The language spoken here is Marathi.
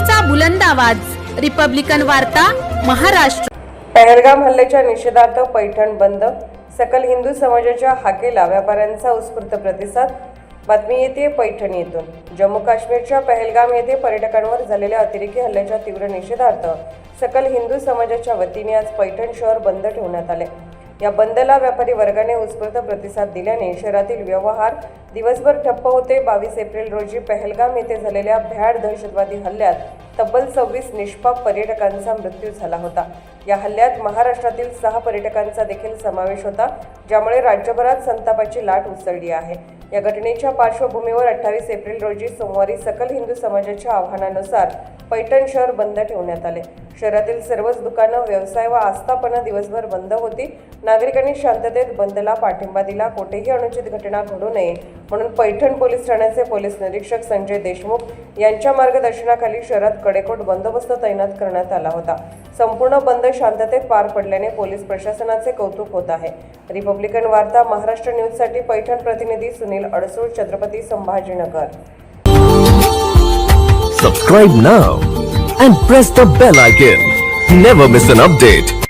लोकशाहीचा बुलंद आवाज. रिपब्लिकन वार्ता महाराष्ट्र. पहलगाम हल्ल्याच्या निषेधार्थ पैठण बंद. सकल हिंदू समाजाच्या हाकेला व्यापाऱ्यांचा उत्स्फूर्त प्रतिसाद. बातमी येते पैठण येथून. जम्मू काश्मीरच्या पहलगाम येथे पर्यटकांवर झालेल्या अतिरेकी हल्ल्याच्या तीव्र निषेधार्थ. सकल हिंदू समाजाच्या वतीने आज पैठण शहर बंद ठेवण्यात आले. या बंदला व्यापारी वर्गाने उत्स्फूर्त प्रतिसाद दिल्याने शहरातील व्यवहार दिवसभर ठप्प होते. बावीस एप्रिल रोजी पहलगाम येथे झालेल्या भ्याड दहशतवादी हल्ल्यात तब्बल सव्वीस निष्पाप पर्यटकांचा मृत्यू झाला होता. या हल्ल्यात महाराष्ट्रातील सहा पर्यटकांचा देखील समावेश होता ज्यामुळे राज्यभरात संतापाची लाट उसळली आहे. या घटनेच्या पार्श्वभूमीवर अठ्ठावीस एप्रिल रोजी सोमवारी सकल हिंदू समाजाच्या आव्हानानुसार पैठण शहर बंद ठेवण्यात आले. शहरातील सर्वच दुकानं व्यवसाय व आस्थापना दिवसभर बंद होती. नागरिकांनी शांततेत बंदला पाठिंबा दिला. कोठेही अनुचित घटना घडू नये म्हणून पैठण पोलीस ठाण्याचे पोलीस निरीक्षक संजय देशमुख यांच्या मार्गदर्शनाखाली शहरात कडेकोट बंदोबस्त तैनात करण्यात आला होता. संपूर्ण बंद शांततेत पार पडल्याने पोलीस प्रशासनाचे कौतुक होत आहे. रिपब्लिकन वार्ता महाराष्ट्र न्यूजसाठी पैठण प्रतिनिधी Sunil Adsul Chhatrapati Sambhajinagar. Subscribe now and press the bell icon never miss an update